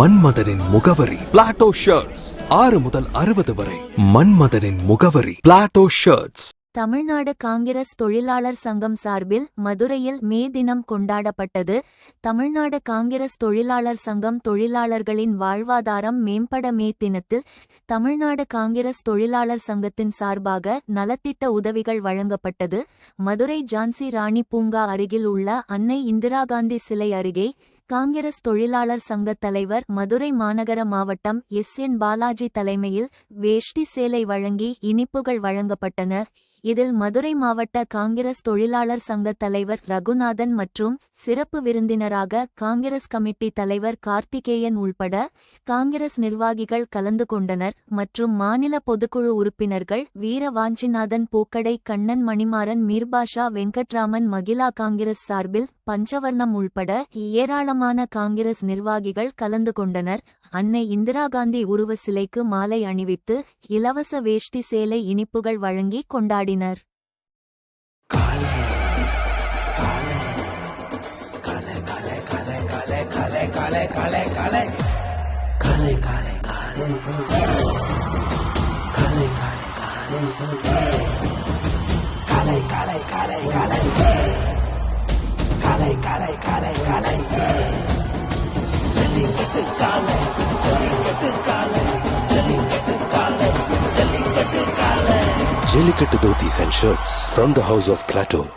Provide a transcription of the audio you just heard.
மன்மதனின் முகவரி. Plato shirts ஆறு முதல் அறுபது வரை. மன்மதனின் முகவரி. பிளாட்டோ ஷர்ட்ஸ் தமிழ்நாடு காங்கிரஸ் தொழிலாளர் சங்கம் சார்பில் மதுரையில் மே தினம் கொண்டாடப்பட்டது. தமிழ்நாடு காங்கிரஸ் தொழிலாளர் சங்கம் தொழிலாளர்களின் வாழ்வாதாரம் மேம்பட மே தினத்தில் தமிழ்நாடு காங்கிரஸ் தொழிலாளர் சங்கத்தின் சார்பாக நலத்திட்ட உதவிகள் வழங்கப்பட்டது. மதுரை ஜான்சி ராணி பூங்கா அருகில் உள்ள அன்னை இந்திரா காந்தி சிலை அருகே காங்கிரஸ் தொழிலாளர் சங்கத் தலைவர் மதுரை மாநகர மாவட்டம் எஸ் என் பாலாஜி தலைமையில் வேஷ்டி சேலை வழங்கி இனிப்புகள் வழங்கப்பட்டன. இதில் மதுரை மாவட்ட காங்கிரஸ் தொழிலாளர் சங்க தலைவர் ரகுநாதன் மற்றும் சிறப்பு விருந்தினராக காங்கிரஸ் கமிட்டி தலைவர் கார்த்திகேயன் உள்பட காங்கிரஸ் நிர்வாகிகள் கலந்து கொண்டனர் மற்றும் மாநில பொதுக்குழு உறுப்பினர்கள் வீர வாஞ்சிநாதன் பூக்கடை கண்ணன் மணிமாறன் மீர்பாஷா வெங்கட்ராமன் மகிழா காங்கிரஸ் சார்பில் பஞ்சவர்ணம் உள்பட ஏராளமான காங்கிரஸ் நிர்வாகிகள் கலந்து கொண்டனர். அன்னை இந்திரா காந்தி உருவ சிலைக்கு மாலை அணிவித்து இலவச வேஷ்டி சேலை இனிப்புகள் வழங்கி கொண்டாடினர் Jellicut Dhotis and shirts from the house of Plateau.